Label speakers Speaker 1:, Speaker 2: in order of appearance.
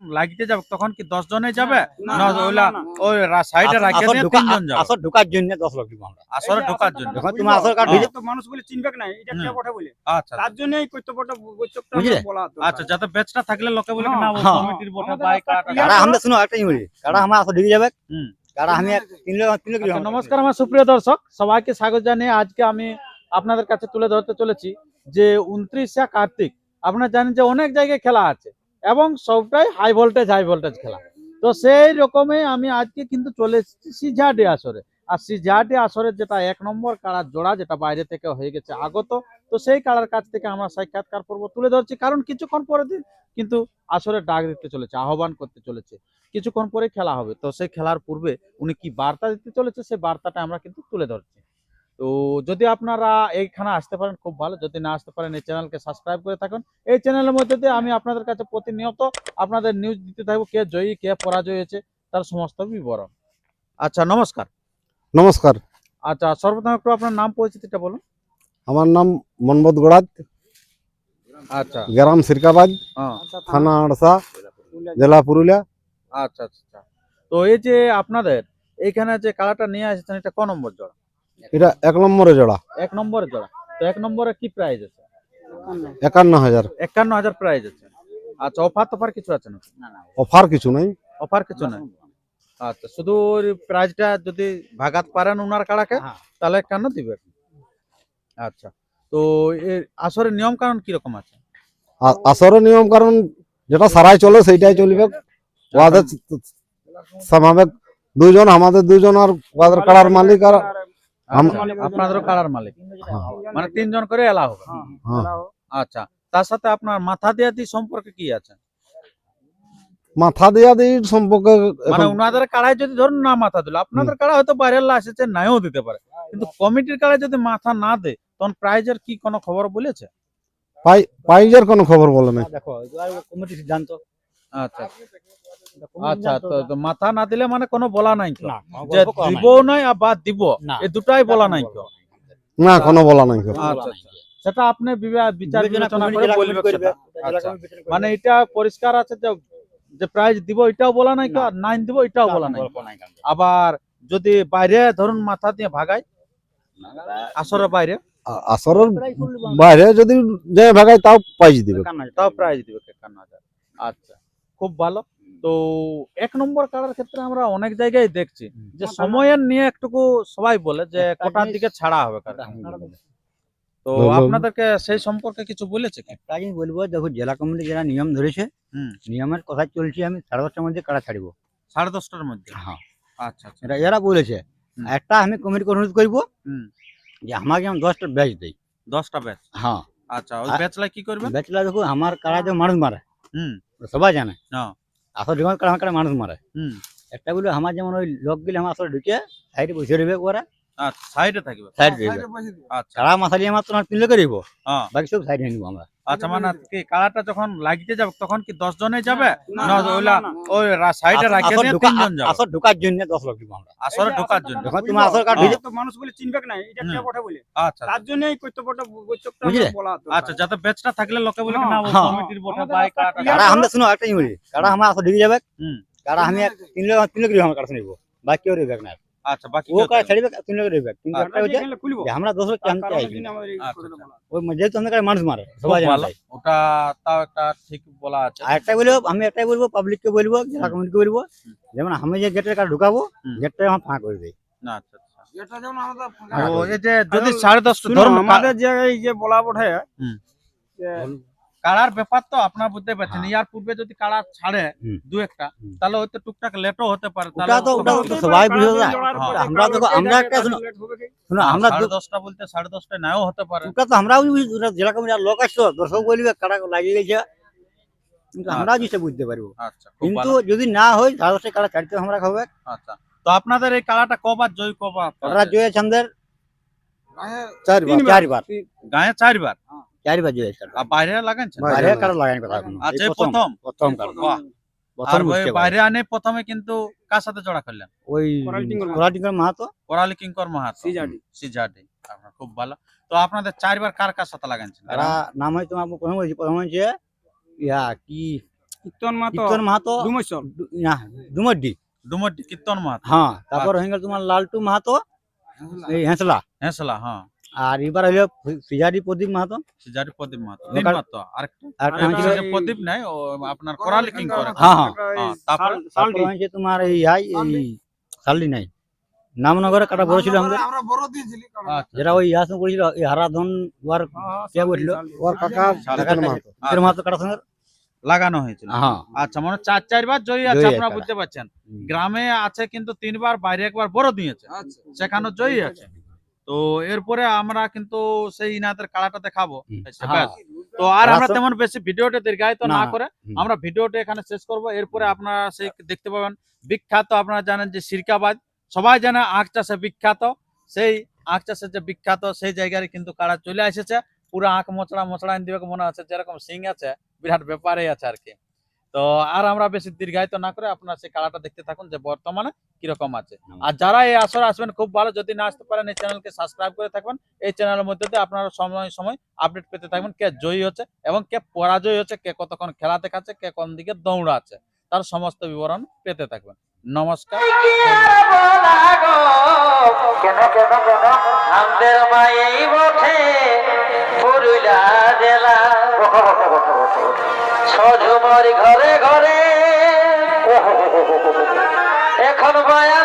Speaker 1: লাগিতে যাবে তখন কি দশ জনে যাবে?
Speaker 2: না,
Speaker 1: না
Speaker 2: না,
Speaker 1: ওইলা
Speaker 2: না, না।
Speaker 1: ওই সাইডে
Speaker 3: আসর- আসর
Speaker 1: দিয়ে তিনজন যাবে।
Speaker 3: আসর ঢোকার জন্য দশ লক্ষ দিব আমরা।
Speaker 1: আসরে ঢোকার জন্য।
Speaker 3: যখন তোমার আসল কার্ড ভিজে-
Speaker 2: তো মানুষ বলে চিনবে নাই এটা। কে কথা বলে।
Speaker 1: আচ্ছা
Speaker 2: তার জন্য এই কর্তব্যটা বৈচকটা? বলা দরকার।
Speaker 1: আচ্ছা যাতে বেচটা থাকলে লোকে বলে না ও
Speaker 3: হ্যাঁ।
Speaker 1: কমিটির বটে বাইক
Speaker 2: রাস্তা
Speaker 3: কারা আমরা শুনো একটা বলি। কারা আমার আসর ঢুকে যাবে?
Speaker 1: হুম।
Speaker 3: কারা আমি এক- তিন লক্ষ তিন লক্ষ
Speaker 1: আচ্ছা, নমস্কার আমার সুপ্রিয় দর্শক। সবাইকে স্বাগত জানিয়ে আজকে আমি আপনাদের কাছে তুলে ধরতে চলেছি যে উনত্রিশে কার্তিক। আপনারা জানেন যে অনেক জায়গায় খেলা আছে। এবং সবটাই হাই ভোল্টেজ হাই ভোল্টেজ খেলা। তো সেই রকমে আমি আজকে কিন্তু চলে এসেছি সিজাডি আসরে। আর সিজাডি আসরের যেটা এক নম্বর কাড়ার জোড়া যেটা বাইরে থেকে হয়ে গেছে আগত, তো সেই কাড়ার কাছ থেকে আমরা সাক্ষাৎকার পর্ব তুলে ধরছি। কারণ কিছুক্ষণ পরে দিন কিন্তু আসরে ডাক দিতে চলেছে, আহ্বান করতে চলেছে। কিছুক্ষণ পরে খেলা হবে। তো সেই খেলার পূর্বে উনি কি বার্তা দিতে চলেছে, সেই বার্তাটা আমরা কিন্তু তুলে ধরছি। তো যদি আপনারা এইখানে আসতে পারেন খুব ভালো। যদি না আসতে পারেন এই চ্যানেলকে সাবস্ক্রাইব করে থাকুন। এই চ্যানেলের মধ্যে দিয়ে আমি আপনাদের কাছে প্রতিনিয়ত আপনাদের নিউজ দিতে থাকব কে জয়ী কে পরাজয় হয়েছে তার সমস্ত বিবরণ। আচ্ছা নমস্কার।
Speaker 4: নমস্কার।
Speaker 1: আচ্ছা সর্বপ্রথম একটু আপনার নাম পরিচিতিটা বলুন।
Speaker 4: আমার নাম মনমত গোড়াত।
Speaker 1: আচ্ছা।
Speaker 4: গ্রাম সিরকাবাদ
Speaker 1: হ্যাঁ।
Speaker 4: থানা আড়সা জেলা পুরুলিয়া।
Speaker 1: আচ্ছা আচ্ছা আচ্ছা। তো এই যে আপনাদের এইখানে যে কালারটা নিয়ে আসছেন এটা ক নম্বর জোড়া
Speaker 4: এটা এক নম্বরে জোড়া।
Speaker 1: এক নম্বরের জোড়া। তো এক নম্বরে কি প্রাইস আছে?
Speaker 4: একান্ন হাজার।
Speaker 1: একান্ন হাজার প্রাইস আছে। আচ্ছা অফার টফার কিছু আছে না না
Speaker 4: অফার কিছু নাই।
Speaker 1: অফার কিছু নাই? আচ্ছা শুধু প্রাইসটা যদি ভাগাত পারেন ওনার কাড়াকে
Speaker 3: হ্যাঁ।
Speaker 1: তাহলে কেন দিবে আচ্ছা তো এর আসলে নিয়ম কারণ কীরকম আছে?
Speaker 4: আসরের নিয়ম কারণ যেটা সারাই চলে সেইটাই চলবে। ওদের স্বাভাবিক দুজন আমাদের দুজন আর ওদের কাড়ার মালিক আর
Speaker 1: আপনাদেরও কাড়ার মালিক। মানে তিনজন করে এলা হবে।
Speaker 4: হ্যাঁ।
Speaker 1: আচ্ছা তার সাথে আপনার মাথা সম্পর্কে কি আছে?
Speaker 4: মাথা দিয়া সম্পর্কে
Speaker 1: মানে ওনাদের কাড়ায় যদি ধরুন না মাথা দিল আপনাদের কাড়া হয়তো বাইরের এসেছে নাইও দিতে পারে। কিন্তু কমিটির কাড়ায় যদি মাথা না দেয় তখন প্রাইজের কি কোনো খবর বলেছে?
Speaker 4: পাই পাইজের কোনো খবর বলে নাই।
Speaker 3: দেখো কমিটি সিদ্ধান্ত।
Speaker 1: আচ্ছা। আচ্ছা তো মাথা না দিলে মানে কোনো বলা নাই তো যে দিব নাই বা দিব। এই দুটাই বলা নাই তো
Speaker 4: না কোনো বলা নাই
Speaker 1: আচ্ছা সেটা আপনি বিচার
Speaker 3: বিবেচনা
Speaker 1: করে বলবেন। মানে এটা পরিষ্কার আছে যে যে প্রাইজ দিব এটাও বলা নাই তো আর নাইন দিব এটাও বলা নাই। আবার যদি বাইরে ধরুন মাথা দিয়ে ভাগাই আসরের বাইরে।
Speaker 4: আসরের বাইরে যদি যে ভাগায় তাও পাইজ দিবে।
Speaker 1: তাও প্রাইজ দিবে একান্ন হাজার। আচ্ছা। খুব ভালো। তো এক নম্বর কাড়ার ক্ষেত্রে আমরা অনেক জায়গায় দেখছি যে সময়ের নিয়ে একটুকু সবাই বলে যে কটার দিকে ছাড়া হবে তো আপনাদেরকে সেই সম্পর্কে কিছু বলেছে কি?
Speaker 3: একটা জিনিস বলব দেখো জেলা কমিটি যারা নিয়ম ধরেছে নিয়মের কথা চলছে আমি সাড়ে দশটার মধ্যে কাড়া ছাড়িব।
Speaker 1: সাড়ে দশটার মধ্যে?
Speaker 3: হ্যাঁ।
Speaker 1: আচ্ছা আচ্ছা।
Speaker 3: এটা এরা বলেছে। একটা আমি কমিটিকে অনুরোধ করব
Speaker 1: হুম।
Speaker 3: যে আমাকে আমি দশটা ব্যাচ দেয়
Speaker 1: দশটা ব্যাচ?
Speaker 3: হ্যাঁ।
Speaker 1: আচ্ছা ওই ব্যাচলা কি করবে?
Speaker 3: ব্যাচলা দেখো আমার কারা যে মানুষ মারে।
Speaker 1: হুম।
Speaker 3: সবাই জানে।
Speaker 1: হ্যাঁ।
Speaker 3: আসল যখন কারণ আমার কারা মানুষ মারে।
Speaker 1: হুম।
Speaker 3: একটা বলে আমার যেমন ওই লোক গেলে আমার আসলে ঢুকে সাইডে বসে রইবে ওরা।
Speaker 1: আচ্ছা সাইডে থাকবে।
Speaker 3: সাইড রইবে।
Speaker 1: আচ্ছা।
Speaker 3: কারা মাথালি আমার তোমার রইব।
Speaker 1: হ্যাঁ।
Speaker 3: বাকি সব সাইডে নিব আমরা।
Speaker 1: আচ্ছা মানে কি কাড়াটা যখন লাগিতে যাবে তখন কি দশ জনে যাবে?
Speaker 2: না,
Speaker 1: না
Speaker 2: না,
Speaker 1: ওইলা
Speaker 2: না, না।
Speaker 1: ওই সাইডে দিয়ে তিনজন যাবে।
Speaker 3: আসল ঢোকার জন্য দশ লোক দিব আমরা।
Speaker 1: আসরে ঢোকার জন্য।
Speaker 3: যখন ভিজে-
Speaker 2: তো মানুষ বলে চিনবে নাই এটা কে। কথা বলে।
Speaker 1: আচ্ছা
Speaker 2: তার জন্য এই কর্তব্যটা বৈচকটা বলা।
Speaker 1: আচ্ছা যাতে বেচটা থাকলে লোকে বলে না
Speaker 3: হ্যাঁ।
Speaker 1: কমিটির বটে বাইক
Speaker 2: রাস্তা
Speaker 3: কারা আমরা শুনো একটা কারা আমার আসল ঢুকে যাবে?
Speaker 1: হুম।
Speaker 3: কারা আমি এক তিন লোক তিন লোক রইব আমার কাছে নিব বাকি রইবে না
Speaker 1: আচ্ছা বাকি
Speaker 2: আচ্ছা।
Speaker 1: আচ্ছা, আচ্ছা,
Speaker 2: কথাটা। বলা।
Speaker 3: ওই যেহেতু আমাদের কাছে মানুষ মারে সবাই জানে
Speaker 1: ওটা তাও একটা ঠিক বলা আছে।
Speaker 3: আর একটা বলব আমি একটাই বলব পাবলিককে বলব জেলা কমিটিকে বলব যেমন আমি যে গেটের কার্ড ঢুকাবো। গেটটা আমার ফাঁকা করে দেয়
Speaker 1: না আচ্ছা
Speaker 2: যেমন আমাদের
Speaker 1: যে যদি সাড়ে দশটা
Speaker 2: আমাদের যে বলা। যে
Speaker 1: কাড়ার ব্যাপার তো আপনার বুঝতে পারছেন।
Speaker 3: হ্যাঁ।
Speaker 1: ইয়ার পূর্বে যদি কাড়া ছাড়ে দু একটা তাহলে হয়তো টুকটাক লেটও হতে পারে।
Speaker 3: ওটা তো- ওটা তো সবাই বুঝে যায়।
Speaker 1: হ্যাঁ,
Speaker 3: আমরা দেখো- আমরা একটা শুনো- শুনো আমরা
Speaker 1: সাড়ে
Speaker 3: দু-
Speaker 1: দশটা বলতে সাড়ে দশটায় নাও হতে পারে।
Speaker 3: ওটা তো আমরাও জেলা কমিটি লোক আসছো দর্শক বলবে কারা লাগিয়ে গেছে। কিন্তু আমরাও জিনিসটা বুঝতে পারব।
Speaker 1: আচ্ছা
Speaker 3: কিন্তু যদি না হয় তাহলে সে কারা ছাড়তে আমরা খাবে।
Speaker 1: আচ্ছা। তো আপনাদের এই কাড়াটা কবার জয় কবার
Speaker 3: ওরা জয় ছান্দের
Speaker 4: চারবার
Speaker 3: চারবার।
Speaker 1: গায়ে চারবার?
Speaker 3: চারবার জয় ছাড়
Speaker 1: আর বাইরে লাগাইছেন
Speaker 4: বাইরে
Speaker 3: লাগানি কথা এখনও।
Speaker 1: আচ্ছা প্রথম
Speaker 3: প্রথম?
Speaker 1: কারও।
Speaker 3: প্রথম
Speaker 1: বাইরে আনে প্রথমে কিন্তু কার সাথে জোড়া করলেন?
Speaker 3: ওই
Speaker 2: মাহাতো।
Speaker 3: মাহাতো?
Speaker 1: মাহাতো।
Speaker 2: সিজাডি।
Speaker 1: সিজাডি। আপনার খুব ভালো। তো আপনাদের চারবার কার কার সাথে লাগাইছেন
Speaker 3: নাম হয় তোমার প্রথম হয়েছে প্রথম হয়েছে ইয়া কি?
Speaker 2: কীর্তন মাতো
Speaker 3: কীর্তন মাহাতো
Speaker 2: ডুমেশ্বর
Speaker 3: ডু- না, ডুমুরডি।
Speaker 1: ডুমরটি কীর্তন মাহাতো।
Speaker 3: হ্যাঁ তারপর হয়ে গেল তোমার লালটু মাহাতো এই হেঁসলা
Speaker 1: হেঁসলা হ্যাঁ।
Speaker 3: আর এবার হইল সিজারি প্রদীপ মাহাতো।
Speaker 1: সিজারি প্রদীপ মাহাতো। তিন মাহাতো?
Speaker 3: আর
Speaker 1: প্রদীপ নাই ও আপনার কোরালি কিং করে
Speaker 3: হ্যাঁ, হ্যাঁ।
Speaker 1: হ্যাঁ, তারপরে?
Speaker 3: তারপর হয়েছে তোমার এই আই এই নাই। নামনগরে কাটা বড় ছিল আমাদের।
Speaker 2: আমরা বড় দিয়েছিলি
Speaker 1: আচ্ছা।
Speaker 3: যেটা ওই করেছিল এই হারাধন ওয়ার কে বলল
Speaker 4: ওর কাকা মাহাতো।
Speaker 3: এর মাহাতো কাটার সঙ্গে।
Speaker 1: লাগানো হয়েছিল।
Speaker 3: হ্যাঁ।
Speaker 1: আচ্ছা মানে চার চারবার জয়ী আছে আপনারা বুঝতে পারছেন। গ্রামে আছে কিন্তু তিনবার বাইরে একবার বড় দিয়েছে। সেখানে জয়ী আছে। তো এরপরে আমরা কিন্তু সেই ইনাদের কাড়াটা দেখাবো।
Speaker 3: হ্যাঁ।
Speaker 1: তো আর আমরা তেমন বেশি ভিডিওটা দীর্ঘায়িত না। করে আমরা ভিডিওটা এখানে শেষ করব। এরপরে আপনারা সেই দেখতে পাবেন বিখ্যাত আপনারা জানেন যে সিরকাবাদ। সবাই জানে আখ চাষে বিখ্যাত। সেই আখ চাষে যে বিখ্যাত সেই জায়গায় কিন্তু কাড়া চলে এসেছে। পুরো আখ মোচড়া মোচড়া দিবে মনে হচ্ছে যেরকম সিং আছে বিরাট ব্যাপারে আছে আর কি। তো আর আমরা বেশি দীর্ঘায়িত না করে আপনারা সেই কাড়াটা দেখতে থাকুন যে বর্তমানে কীরকম আছে আর যারা এই আসরে আসবেন খুব ভালো যদি না আসতে পারেন এই চ্যানেলকে সাবস্ক্রাইব করে থাকবেন এই চ্যানেলের মধ্যে দিয়ে আপনারা সময় সময় আপডেট পেতে থাকবেন কে জয়ী হচ্ছে এবং কে পরাজয় হচ্ছে কে কতক্ষণ খেলা দেখাচ্ছে কে কোন দিকে দৌড়াচ্ছে তার সমস্ত বিবরণ পেতে থাকবেন নমস্কার
Speaker 5: কেন কেন কেন আমাদের মায়েই বটে পুরুলা জেলা ছঝুমর ঘরে ঘরে। এখন মায়া